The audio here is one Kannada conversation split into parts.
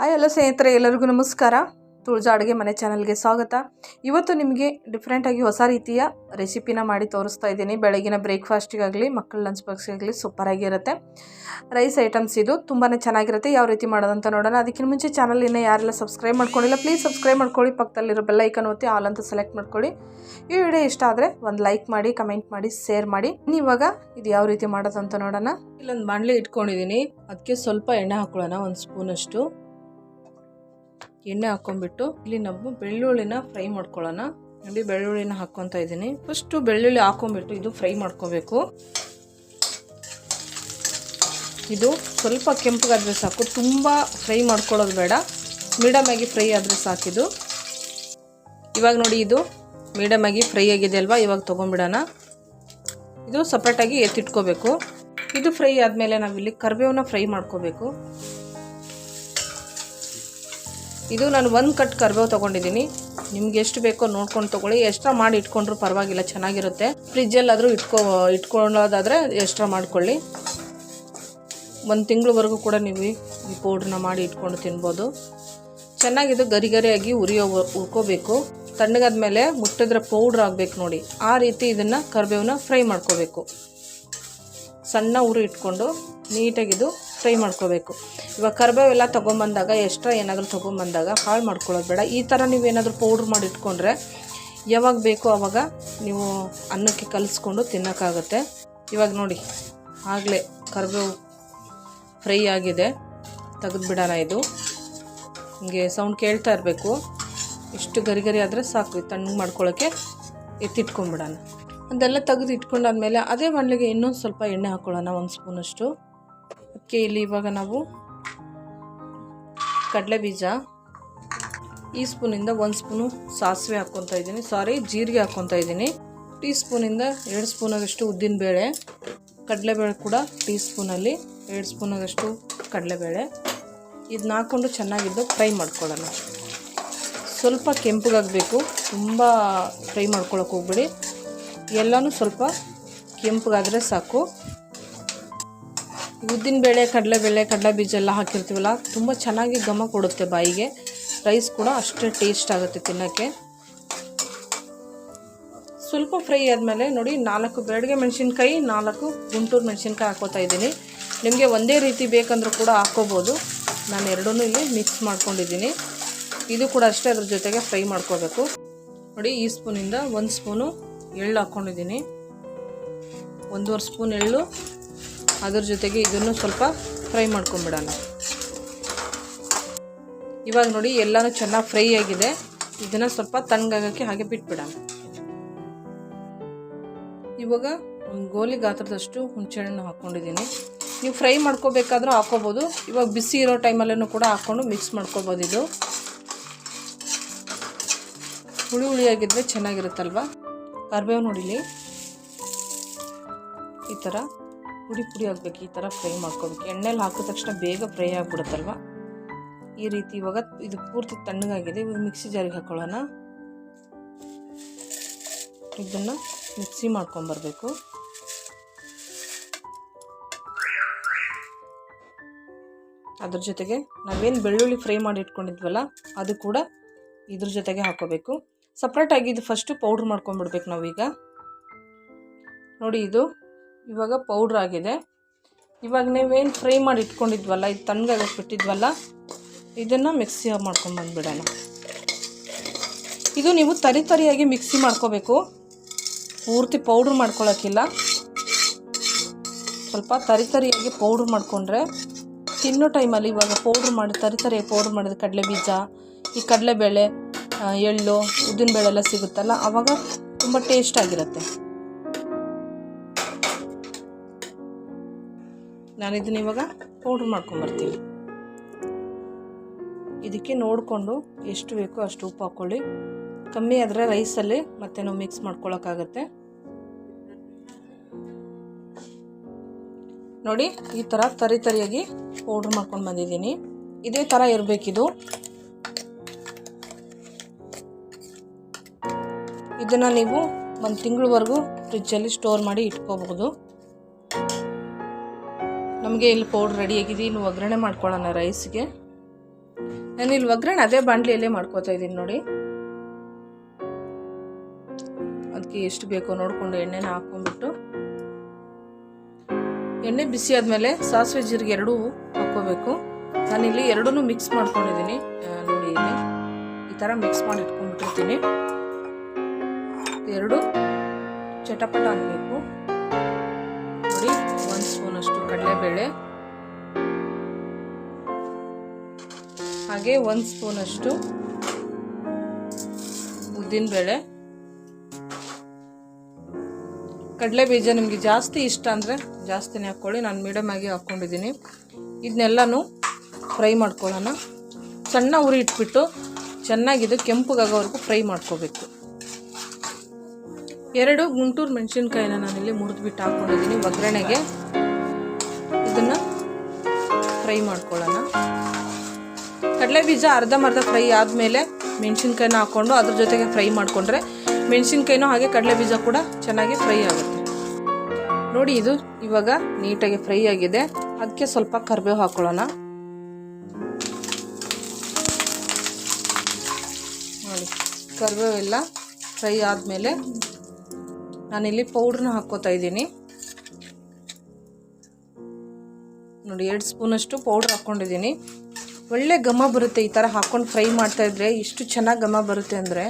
ಹಾಯ್, ಹಲೋ ಸ್ನೇಹಿತರೆ, ಎಲ್ಲರಿಗೂ ನಮಸ್ಕಾರ. ತುಳಜಾ ಅಡುಗೆ ಮನೆ ಚಾನಲ್ಗೆ ಸ್ವಾಗತ. ಇವತ್ತು ನಿಮಗೆ ಡಿಫ್ರೆಂಟಾಗಿ ಹೊಸ ರೀತಿಯ ರೆಸಿಪಿನ ಮಾಡಿ ತೋರಿಸ್ತಾ ಇದ್ದೀನಿ. ಬೆಳಗಿನ ಬ್ರೇಕ್ಫಾಸ್ಟಿಗಾಗಲಿ ಮಕ್ಕಳ ಲಂಚ್ ಬಾಕ್ಸ್ಗಾಗಲಿ ಸೂಪರಾಗಿರುತ್ತೆ ರೈಸ್ ಐಟಮ್ಸ್ ಇದು ತುಂಬಾ ಚೆನ್ನಾಗಿರುತ್ತೆ. ಯಾವ ರೀತಿ ಮಾಡೋದಂತ ನೋಡೋಣ. ಅದಕ್ಕಿಂತ ಮುಂಚೆ ಚಾನಲ್ ಇನ್ನೂ ಯಾರೆಲ್ಲ ಸಬ್ಸ್ಕ್ರೈಬ್ ಮಾಡ್ಕೊಂಡಿಲ್ಲ ಪ್ಲೀಸ್ ಸಬ್ಸ್ಕ್ರೈಬ್ ಮಾಡ್ಕೊಳ್ಳಿ. ಪಕ್ಕದಲ್ಲಿರೋ ಬೆಲ್ ಐಕನ್ ಒತ್ತಿ ಆಲ್ ಅಂತ ಸೆಲೆಕ್ಟ್ ಮಾಡ್ಕೊಳ್ಳಿ. ಈ ವಿಡಿಯೋ ಇಷ್ಟ ಆದರೆ ಒಂದು ಲೈಕ್ ಮಾಡಿ ಕಮೆಂಟ್ ಮಾಡಿ ಶೇರ್ ಮಾಡಿ. ಇವಾಗ ಇದು ಯಾವ ರೀತಿ ಮಾಡೋದಂತ ನೋಡೋಣ. ಇಲ್ಲೊಂದು ಬಾಣಲೆ ಇಟ್ಕೊಂಡಿದ್ದೀನಿ. ಅದಕ್ಕೆ ಸ್ವಲ್ಪ ಎಣ್ಣೆ ಹಾಕೊಳ್ಳೋಣ, ಒಂದು ಸ್ಪೂನಷ್ಟು ಎಣ್ಣೆ ಹಾಕೊಂಡ್ಬಿಟ್ಟು ಇಲ್ಲಿ ನಾವು ಬೆಳ್ಳುಳ್ಳಿನ ಫ್ರೈ ಮಾಡ್ಕೊಳ್ಳೋಣ. ನೋಡಿ ಬೆಳ್ಳುಳ್ಳಿನ ಹಾಕ್ಕೊತಾ ಇದ್ದೀನಿ. ಫಸ್ಟು ಬೆಳ್ಳುಳ್ಳಿ ಹಾಕೊಂಡ್ಬಿಟ್ಟು ಇದು ಫ್ರೈ ಮಾಡ್ಕೋಬೇಕು. ಇದು ಸ್ವಲ್ಪ ಕೆಂಪಗಾದರೆ ಸಾಕು. ತುಂಬ ಫ್ರೈ ಮಾಡ್ಕೊಳ್ಳೋದು ಬೇಡ. ಮೀಡಿಯಮ್ ಆಗಿ ಫ್ರೈ ಆದರೆ ಸಾಕಿದು ಇವಾಗ ನೋಡಿ ಇದು ಮೀಡಿಯಮ್ ಆಗಿ ಫ್ರೈ ಆಗಿದೆ ಅಲ್ವಾ? ಇವಾಗ ತೊಗೊಂಬಿಡೋಣ ಇದು ಸಪ್ರೇಟಾಗಿ ಎತ್ತಿಟ್ಕೋಬೇಕು. ಇದು ಫ್ರೈ ಆದಮೇಲೆ ನಾವಿಲ್ಲಿ ಕರಿಬೇವನ್ನ ಫ್ರೈ ಮಾಡ್ಕೋಬೇಕು. ಇದು ನಾನು ಒಂದು ಕಟ್ ಕರಿಬೇವು ತೊಗೊಂಡಿದ್ದೀನಿ. ನಿಮ್ಗೆ ಎಷ್ಟು ಬೇಕೋ ನೋಡ್ಕೊಂಡು ತೊಗೊಳ್ಳಿ. ಎಕ್ಸ್ಟ್ರಾ ಮಾಡಿ ಇಟ್ಕೊಂಡ್ರು ಪರವಾಗಿಲ್ಲ, ಚೆನ್ನಾಗಿರುತ್ತೆ. ಫ್ರಿಜ್ಜಲ್ಲಾದರೂ ಇಟ್ಕೋ, ಇಟ್ಕೊಳ್ಳೋದಾದರೆ ಎಕ್ಸ್ಟ್ರಾ ಮಾಡ್ಕೊಳ್ಳಿ. ಒಂದು ತಿಂಗಳವರೆಗೂ ಕೂಡ ನೀವು ಈ ಪೌಡ್ರನ್ನ ಮಾಡಿ ಇಟ್ಕೊಂಡು ತಿನ್ಬೋದು. ಚೆನ್ನಾಗಿದು ಗರಿ ಗರಿಯಾಗಿ ಉರಿಯೋ ತಣ್ಣಗಾದ ಮೇಲೆ ಮುಟ್ಟಿದ್ರೆ ಪೌಡ್ರ್ ಆಗಬೇಕು ನೋಡಿ. ಆ ರೀತಿ ಇದನ್ನು ಕರಿಬೇವನ್ನ ಫ್ರೈ ಮಾಡ್ಕೋಬೇಕು. ಸಣ್ಣ ಉರಿ ಇಟ್ಕೊಂಡು ನೀಟಾಗಿದು ಫ್ರೈ ಮಾಡ್ಕೋಬೇಕು. ಇವಾಗ ಕರಿಬೇವೆಲ್ಲ ತೊಗೊಂಬಂದಾಗ, ಎಕ್ಸ್ಟ್ರಾ ಏನಾದರೂ ತೊಗೊಂಬಂದಾಗ ಹಾಳು ಮಾಡ್ಕೊಳ್ಳೋದು ಬೇಡ. ಈ ಥರ ನೀವೇನಾದರೂ ಪೌಡ್ರ್ ಮಾಡಿ ಇಟ್ಕೊಂಡ್ರೆ ಯಾವಾಗ ಬೇಕೋ ಆವಾಗ ನೀವು ಅನ್ನಕ್ಕೆ ಕಲಿಸ್ಕೊಂಡು ತಿನ್ನೋಕ್ಕಾಗುತ್ತೆ. ಇವಾಗ ನೋಡಿ, ಆಗಲೇ ಕರ್ಬೇವು ಫ್ರೈ ಆಗಿದೆ. ತೆಗೆದುಬಿಡೋಣ ಇದು. ಹಿಂಗೆ ಸೌಂಡ್ ಕೇಳ್ತಾ ಇರಬೇಕು. ಇಷ್ಟು ಗರಿ ಗರಿ ಆದರೆ ಸಾಕು ತಣ್ಣಗೆ ಮಾಡ್ಕೊಳ್ಳೋಕ್ಕೆ ಎತ್ತಿಟ್ಕೊಂಡ್ಬಿಡೋಣ. ಅದೆಲ್ಲ ತೆಗೆದು ಇಟ್ಕೊಂಡಾದ್ಮೇಲೆ ಅದೇ ಮಣ್ಣಿಗೆ ಇನ್ನೊಂದು ಸ್ವಲ್ಪ ಎಣ್ಣೆ ಹಾಕ್ಕೊಳ್ಳೋಣ ಒಂದು ಸ್ಪೂನಷ್ಟು. ಅದಕ್ಕೆ ಇಲ್ಲಿ ಇವಾಗ ನಾವು ಕಡಲೆ ಬೀಜ ಈ ಸ್ಪೂನಿಂದ ಒಂದು ಸ್ಪೂನು ಸಾಸಿವೆ ಹಾಕ್ಕೊತಾ ಇದ್ದೀನಿ. ಸಾರಿ ಜೀರಿಗೆ ಹಾಕ್ಕೊತಾ ಇದ್ದೀನಿ. ಟೀ ಸ್ಪೂನಿಂದ ಎರಡು ಸ್ಪೂನಾಗಷ್ಟು ಉದ್ದಿನಬೇಳೆ, ಕಡಲೆಬೇಳೆ ಕೂಡ ಟೀ ಸ್ಪೂನಲ್ಲಿ, ಎರಡು ಸ್ಪೂನಾಗಷ್ಟು ಕಡಲೆಬೇಳೆ. ಇದನ್ನ ಹಾಕ್ಕೊಂಡು ಚೆನ್ನಾಗಿದ್ದು ಫ್ರೈ ಮಾಡ್ಕೊಳ್ಳೋಣ. ಸ್ವಲ್ಪ ಕೆಂಪಗಾಗಬೇಕು, ತುಂಬ ಫ್ರೈ ಮಾಡ್ಕೊಳಕ್ಕೆ ಹೋಗ್ಬೇಡಿ. ಎಲ್ಲನೂ ಸ್ವಲ್ಪ ಕೆಂಪಗಾದರೆ ಸಾಕು. ಉದ್ದಿನಬೇಳೆ ಕಡಲೆಬೇಳೆ ಕಡಲೆ ಬೀಜ ಎಲ್ಲ ಹಾಕಿರ್ತೀವಲ್ಲ, ತುಂಬ ಚೆನ್ನಾಗಿ ಘಮ ಕೊಡುತ್ತೆ ಬಾಯಿಗೆ. ರೈಸ್ ಕೂಡ ಅಷ್ಟೇ ಟೇಸ್ಟ್ ಆಗುತ್ತೆ ತಿನ್ನೋಕ್ಕೆ. ಸ್ವಲ್ಪ ಫ್ರೈ ಆದಮೇಲೆ ನೋಡಿ, ನಾಲ್ಕು ಬೆಳಗ್ಗೆ ಮೆಣಸಿನ್ಕಾಯಿ, ನಾಲ್ಕು ಗುಂಟೂರು ಮೆಣಸಿನ್ಕಾಯಿ ಹಾಕೋತಾ ಇದ್ದೀನಿ. ನಿಮಗೆ ಒಂದೇ ರೀತಿ ಬೇಕಂದ್ರೂ ಕೂಡ ಹಾಕೋಬೋದು. ನಾನು ಎರಡೂ ಇಲ್ಲಿ ಮಿಕ್ಸ್ ಮಾಡ್ಕೊಂಡಿದ್ದೀನಿ. ಇದು ಕೂಡ ಅಷ್ಟೇ ಅದ್ರ ಜೊತೆಗೆ ಫ್ರೈ ಮಾಡ್ಕೋಬೇಕು. ನೋಡಿ, ಈ ಸ್ಪೂನಿಂದ ಒಂದು ಸ್ಪೂನು ಎಳ್ಳು ಹಾಕ್ಕೊಂಡಿದ್ದೀನಿ. ಒಂದೂವರೆ ಸ್ಪೂನ್ ಎಳ್ಳು. ಅದ್ರ ಜೊತೆಗೆ ಇದನ್ನು ಸ್ವಲ್ಪ ಫ್ರೈ ಮಾಡ್ಕೊಂಬಿಡೋಣ. ಇವಾಗ ನೋಡಿ ಎಲ್ಲನೂ ಚೆನ್ನಾಗಿ ಫ್ರೈ ಆಗಿದೆ. ಇದನ್ನು ಸ್ವಲ್ಪ ತಣ್ಣಗಾಗೋಕ್ಕೆ ಹಾಗೆ ಬಿಟ್ಬಿಡೋಣ. ಇವಾಗ ಒಂದು ಗೋಲಿ ಗಾತ್ರದಷ್ಟು ಹುಣಸೆಹಣ್ಣು ಹಾಕ್ಕೊಂಡಿದ್ದೀನಿ. ನೀವು ಫ್ರೈ ಮಾಡ್ಕೋಬೇಕಾದ್ರೂ ಹಾಕ್ಕೋಬೋದು. ಇವಾಗ ಬಿಸಿ ಇರೋ ಟೈಮಲ್ಲೂ ಕೂಡ ಹಾಕ್ಕೊಂಡು ಮಿಕ್ಸ್ ಮಾಡ್ಕೋಬೋದು ಇದು. ಹುಳಿ ಹುಳಿಯಾಗಿದ್ದರೆ ಚೆನ್ನಾಗಿರುತ್ತಲ್ವ? ಕರಿಬೇವು ನೋಡಿಲಿ? ಈ ಥರ ಪುಡಿ ಪುಡಿ ಆಗಬೇಕು, ಈ ಥರ ಫ್ರೈ ಮಾಡ್ಕೋಬೇಕು. ಎಣ್ಣೆಲಿ ಹಾಕಿದ ತಕ್ಷಣ ಬೇಗ ಫ್ರೈ ಆಗಿಬಿಡುತ್ತಲ್ವ? ಈ ರೀತಿ ಇವಾಗ ಇದು ಪೂರ್ತಿ ತಣ್ಣಗಾಗಿದೆ. ಇವಾಗ ಮಿಕ್ಸಿ ಜಾರಿಗೆ ಹಾಕೊಳ್ಳೋಣ. ಇದನ್ನು ಮಿಕ್ಸಿ ಮಾಡ್ಕೊಂಬರ್ಬೇಕು. ಅದ್ರ ಜೊತೆಗೆ ನಾವೇನು ಬೆಳ್ಳುಳ್ಳಿ ಫ್ರೈ ಮಾಡಿ ಇಟ್ಕೊಂಡಿದ್ವಲ್ಲ, ಅದು ಕೂಡ ಇದ್ರ ಜೊತೆಗೆ ಹಾಕೋಬೇಕು. ಸಪ್ರೇಟಾಗಿ ಇದು ಫಸ್ಟು ಪೌಡ್ರ್ ಮಾಡ್ಕೊಂಡ್ಬಿಡ್ಬೇಕು ನಾವೀಗ. ನೋಡಿ ಇದು ಇವಾಗ ಪೌಡ್ರ್ ಆಗಿದೆ. ಇವಾಗ ನೀವೇನು ಫ್ರೈ ಮಾಡಿ ಇಟ್ಕೊಂಡಿದ್ವಲ್ಲ, ಇದು ತಣ್ಣಗಾಗಕ್ಕೆ ಬಿಟ್ಟಿದ್ವಲ್ಲ, ಇದನ್ನು ಮಿಕ್ಸಿ ಮಾಡ್ಕೊಂಬಂದ್ಬಿಡೋಣ ಇದು ನೀವು ತರಿ ತರಿಯಾಗಿ ಮಿಕ್ಸಿ ಮಾಡ್ಕೋಬೇಕು. ಪೂರ್ತಿ ಪೌಡ್ರ್ ಮಾಡ್ಕೊಳ್ಳೋಕ್ಕಿಲ್ಲ ಸ್ವಲ್ಪ ತರಿ ತರಿಯಾಗಿ ಪೌಡ್ರ್ ಮಾಡಿಕೊಂಡ್ರೆ ತಿನ್ನೋ ಟೈಮಲ್ಲಿ ಇವಾಗ ಪೌಡ್ರ್ ಮಾಡಿ, ತರಿ ತರಿಯಾಗಿ ಪೌಡ್ರ್ ಮಾಡಿದ ಕಡಲೆ ಬೀಜ ಈ ಕಡಲೆಬೇಳೆ ಎಳ್ಳು ಉದ್ದಿನಬೇಳೆ ಎಲ್ಲ ಸಿಗುತ್ತಲ್ಲ ಆವಾಗ ತುಂಬ ಟೇಸ್ಟ್ ಆಗಿರುತ್ತೆ. ನಾನು ಇದನ್ನ ಇವಾಗ ಪೌಡ್ರ್ ಮಾಡ್ಕೊಂಬರ್ತೀನಿ ಇದಕ್ಕೆ ನೋಡಿಕೊಂಡು ಎಷ್ಟು ಬೇಕೋ ಅಷ್ಟು ಉಪ್ಪು ಹಾಕ್ಕೊಳ್ಳಿ ಕಮ್ಮಿ ಆದರೆ ರೈಸಲ್ಲಿ ಮತ್ತೆ ನಾವು ಮಿಕ್ಸ್ ಮಾಡ್ಕೊಳಕ್ಕಾಗತ್ತೆ. ನೋಡಿ, ಈ ಥರ ತರಿ ತರಿಯಾಗಿ ಪೌಡ್ರ್ ಮಾಡ್ಕೊಂಡು ಬಂದಿದ್ದೀನಿ. ಇದೇ ಥರ ಇರಬೇಕಿದು. ಇದನ್ನು ನೀವು ಒಂದು ತಿಂಗಳವರೆಗೂ ಫ್ರಿಜ್ಜಲ್ಲಿ ಸ್ಟೋರ್ ಮಾಡಿ ಇಟ್ಕೋಬಹುದು. ನಮಗೆ ಇಲ್ಲಿ ಪೌಡ್ರ್ ರೆಡಿಯಾಗಿದೆ ಇನ್ನು ಒಗ್ಗರಣೆ ಮಾಡ್ಕೊಳ್ಳೋಣ ರೈಸ್ಗೆ ನಾನು ಇಲ್ಲಿ ಒಗ್ಗರಣೆ ಅದೇ ಬಾಂಡ್ಲಿಯಲ್ಲೇ ಮಾಡ್ಕೋತಾ ಇದ್ದೀನಿ ನೋಡಿ. ಅದಕ್ಕೆ ಎಷ್ಟು ಬೇಕೋ ನೋಡಿಕೊಂಡು ಎಣ್ಣೆನ ಹಾಕ್ಕೊಂಡ್ಬಿಟ್ಟು. ಎಣ್ಣೆ ಬಿಸಿ ಆದಮೇಲೆ ಸಾಸಿವೆ ಜೀರಿಗೆ ಎರಡೂ ಹಾಕ್ಕೋಬೇಕು. ನಾನಿಲ್ಲಿ ಎರಡೂ ಮಿಕ್ಸ್ ಮಾಡ್ಕೊಂಡಿದ್ದೀನಿ. ನೋಡಿ ಇಲ್ಲಿ. ಈ ಥರ ಮಿಕ್ಸ್ ಮಾಡಿ ಇಟ್ಕೊಂಡ್ಬಿಟ್ಟಿರ್ತೀನಿ. ಎರಡು ಚಟಪಟ ಆಗಬೇಕು. ನೋಡಿ, ಒಂದು ಸ್ಪೂನಷ್ಟು ಕಡಲೆಬೇಳೆ. ಹಾಗೆ ಒಂದು ಸ್ಪೂನಷ್ಟು ಉದ್ದಿನಬೇಳೆ. ಕಡಲೆ ಬೀಜ ನಿಮಗೆ ಜಾಸ್ತಿ ಇಷ್ಟ ಅಂದರೆ ಜಾಸ್ತಿನೇ ಹಾಕ್ಕೊಳ್ಳಿ. ನಾನು ಮೀಡಿಯಮ್ ಆಗಿ ಹಾಕ್ಕೊಂಡಿದ್ದೀನಿ. ಇದನ್ನೆಲ್ಲನೂ ಫ್ರೈ ಮಾಡ್ಕೊಳ್ಳೋಣ. ಸಣ್ಣ ಉರಿ ಇಟ್ಬಿಟ್ಟು ಚೆನ್ನಾಗಿದ್ದು ಕೆಂಪಗಾಗೋವರೆಗೂ ಫ್ರೈ ಮಾಡ್ಕೋಬೇಕು. ಎರಡು ಗುಂಟೂರು ಮೆಣಸಿನ್ಕಾಯಿನ ನಾನಿಲ್ಲಿ ಮುರಿದ್ಬಿಟ್ಟು ಹಾಕ್ಕೊಂಡಿದ್ದೀನಿ. ಒಗ್ಗರಣೆಗೆ ಇದನ್ನು ಫ್ರೈ ಮಾಡ್ಕೊಳ್ಳೋಣ. ಕಡಲೆ ಬೀಜ ಅರ್ಧಂಬರ್ಧ ಫ್ರೈ ಆದಮೇಲೆ ಮೆಣಸಿನ್ಕಾಯಿನ ಹಾಕ್ಕೊಂಡು ಅದ್ರ ಜೊತೆಗೆ ಫ್ರೈ ಮಾಡಿಕೊಂಡ್ರೆ ಮೆಣಸಿನ್ಕಾಯಿನೂ ಹಾಗೆ ಕಡಲೆ ಬೀಜ ಕೂಡ ಚೆನ್ನಾಗಿ ಫ್ರೈ ಆಗುತ್ತೆ. ನೋಡಿ, ಇದು ಇವಾಗ ನೀಟಾಗಿ ಫ್ರೈ ಆಗಿದೆ. ಅದಕ್ಕೆ ಸ್ವಲ್ಪ ಕರಿಬೇವು ಹಾಕೊಳ್ಳೋಣ ನೋಡಿ ಕರಿಬೇವೆಲ್ಲ ಫ್ರೈ ಆದಮೇಲೆ ನಾನಿಲ್ಲಿ ಪೌಡ್ರನ್ನ ಹಾಕ್ಕೋತಾ ಇದ್ದೀನಿ. ನೋಡಿ, ಎರಡು ಸ್ಪೂನಷ್ಟು ಪೌಡ್ರ್ ಹಾಕ್ಕೊಂಡಿದ್ದೀನಿ. ಒಳ್ಳೆ ಘಮ ಬರುತ್ತೆ ಈ ಥರ ಹಾಕ್ಕೊಂಡು ಫ್ರೈ ಮಾಡ್ತಾಯಿದ್ರೆ ಎಷ್ಟು ಚೆನ್ನಾಗಿ ಘಮ ಬರುತ್ತೆ ಅಂದರೆ,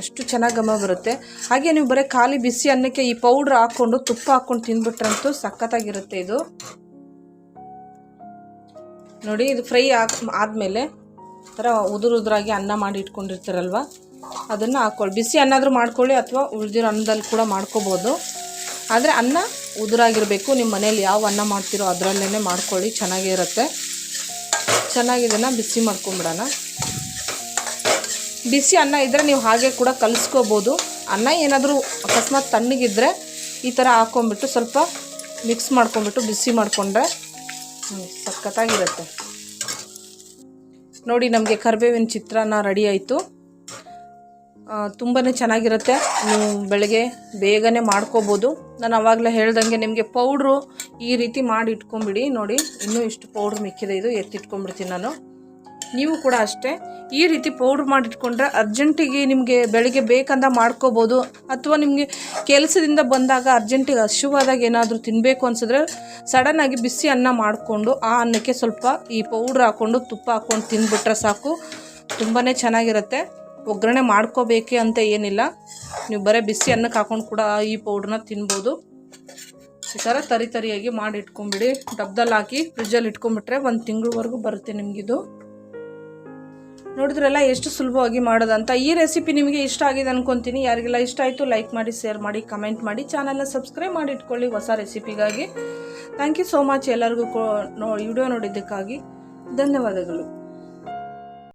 ಅಷ್ಟು ಚೆನ್ನಾಗಿ ಘಮ ಬರುತ್ತೆ. ಹಾಗೆ ನೀವು ಬರೀ ಖಾಲಿ ಬಿಸಿ ಅನ್ನಕ್ಕೆ ಈ ಪೌಡ್ರ್ ಹಾಕ್ಕೊಂಡು ತುಪ್ಪ ಹಾಕ್ಕೊಂಡು ತಿಂದ್ಬಿಟ್ರಂತೂ ಸಖತ್ತಾಗಿರುತ್ತೆ ಇದು. ನೋಡಿ, ಇದು ಫ್ರೈ ಆದಮೇಲೆ ಥರ ಉದುರು ಉದುರಾಗಿ ಅನ್ನ ಮಾಡಿ ಇಟ್ಕೊಂಡಿರ್ತಾರಲ್ವ? ಅದನ್ನು ಹಾಕ್ಕೊಳ್ಳಿ ಬಿಸಿ ಅನ್ನಾದರೂ ಮಾಡ್ಕೊಳ್ಳಿ ಅಥವಾ ಉಳಿದಿರೋ ಅನ್ನದಲ್ಲಿ ಕೂಡ ಮಾಡ್ಕೋಬೋದು. ಆದರೆ ಅನ್ನ ಉದುರಾಗಿರಬೇಕು. ನಿಮ್ಮ ಮನೇಲಿ ಯಾವ ಅನ್ನ ಮಾಡ್ತೀರೋ ಅದರಲ್ಲೇ ಮಾಡ್ಕೊಳ್ಳಿ. ಚೆನ್ನಾಗಿರುತ್ತೆ ಚೆನ್ನಾಗಿ ಇದನ್ನು ಬಿಸಿ ಮಾಡ್ಕೊಂಬಿಡೋಣ. ಬಿಸಿ ಅನ್ನ ಇದ್ದರೆ ನೀವು ಹಾಗೆ ಕೂಡ ಕಲಿಸ್ಕೋಬೋದು. ಅನ್ನ ಏನಾದರೂ ಅಕಸ್ಮಾತ್ ತಣ್ಣಗಿದ್ದರೆ ಈ ಥರ ಹಾಕ್ಕೊಂಬಿಟ್ಟು ಸ್ವಲ್ಪ ಮಿಕ್ಸ್ ಮಾಡ್ಕೊಂಬಿಟ್ಟು ಬಿಸಿ ಮಾಡಿಕೊಂಡ್ರೆ ಸಖತ್ತಾಗಿರುತ್ತೆ. ನೋಡಿ ನಮಗೆ ಕರಿಬೇವಿನ ಚಿತ್ರಾನ್ನ ರೆಡಿ ಆಯಿತು. ತುಂಬಾ ಚೆನ್ನಾಗಿರುತ್ತೆ. ನೀವು ಬೆಳಗ್ಗೆ ಬೇಗನೆ ಮಾಡ್ಕೋಬೋದು. ನಾನು ಆವಾಗಲೇ ಹೇಳ್ದಂಗೆ ನಿಮಗೆ ಪೌಡ್ರು ಈ ರೀತಿ ಮಾಡಿ ಇಟ್ಕೊಂಬಿಡಿ ನೋಡಿ, ಇನ್ನೂ ಇಷ್ಟು ಪೌಡ್ರ್ ಮಿಕ್ಕಿದೆ ಇದು, ಎತ್ತಿಟ್ಕೊಂಡ್ಬಿಡ್ತೀನಿ ನಾನು. ನೀವು ಕೂಡ ಅಷ್ಟೇ ಈ ರೀತಿ ಪೌಡ್ರ್ ಮಾಡಿಟ್ಕೊಂಡ್ರೆ ಅರ್ಜೆಂಟಿಗೆ ನಿಮಗೆ ಬೆಳಿಗ್ಗೆ ಬೇಕಂದ ಮಾಡ್ಕೋಬೋದು. ಅಥವಾ ನಿಮಗೆ ಕೆಲಸದಿಂದ ಬಂದಾಗ ಅರ್ಜೆಂಟಿಗೆ ಹಸಿವಾದಾಗ ಏನಾದರೂ ತಿನ್ನಬೇಕು ಅನ್ಸಿದ್ರೆ ಸಡನ್ನಾಗಿ ಬಿಸಿ ಅನ್ನ ಮಾಡಿಕೊಂಡು ಆ ಅನ್ನಕ್ಕೆ ಸ್ವಲ್ಪ ಈ ಪೌಡ್ರ್ ಹಾಕ್ಕೊಂಡು ತುಪ್ಪ ಹಾಕ್ಕೊಂಡು ತಿಂದುಬಿಟ್ರೆ ಸಾಕು. ತುಂಬಾ ಚೆನ್ನಾಗಿರುತ್ತೆ. ಒಗ್ಗರಣೆ ಮಾಡ್ಕೋಬೇಕೆ ಅಂತ ಏನಿಲ್ಲ. ನೀವು ಬರೀ ಬಿಸಿ ಅನ್ನಕ್ಕೆ ಹಾಕೊಂಡು ಕೂಡ ಈ ಪೌಡ್ರನ್ನ ತಿನ್ಬೋದು. ಈ ಥರ ತರಿ ತರಿಯಾಗಿ ಮಾಡಿ ಇಟ್ಕೊಂಬಿಡಿ. ಡಬ್ದಲ್ಲಿ ಹಾಕಿ ಫ್ರಿಜ್ಜಲ್ಲಿ ಇಟ್ಕೊಂಬಿಟ್ರೆ ಒಂದು ತಿಂಗಳವರೆಗೂ ಬರುತ್ತೆ ನಿಮಗಿದು. ನೋಡಿದ್ರಲ್ಲ ಎಷ್ಟು ಸುಲಭವಾಗಿ ಮಾಡೋದಂತ. ಈ ರೆಸಿಪಿ ನಿಮಗೆ ಇಷ್ಟ ಆಗಿದೆ ಅನ್ಕೊಂತೀನಿ. ಯಾರಿಗೆಲ್ಲ ಇಷ್ಟ ಆಯಿತು ಲೈಕ್ ಮಾಡಿ ಶೇರ್ ಮಾಡಿ ಕಮೆಂಟ್ ಮಾಡಿ ಚಾನಲ್ನ ಸಬ್ಸ್ಕ್ರೈಬ್ ಮಾಡಿ ಇಟ್ಕೊಳ್ಳಿ ಹೊಸ ರೆಸಿಪಿಗಾಗಿ ಥ್ಯಾಂಕ್ ಯು ಸೋ ಮಚ್ ಎಲ್ಲರಿಗೂ ವಿಡಿಯೋ ನೋಡಿದ್ದಕ್ಕಾಗಿ. ಧನ್ಯವಾದಗಳು.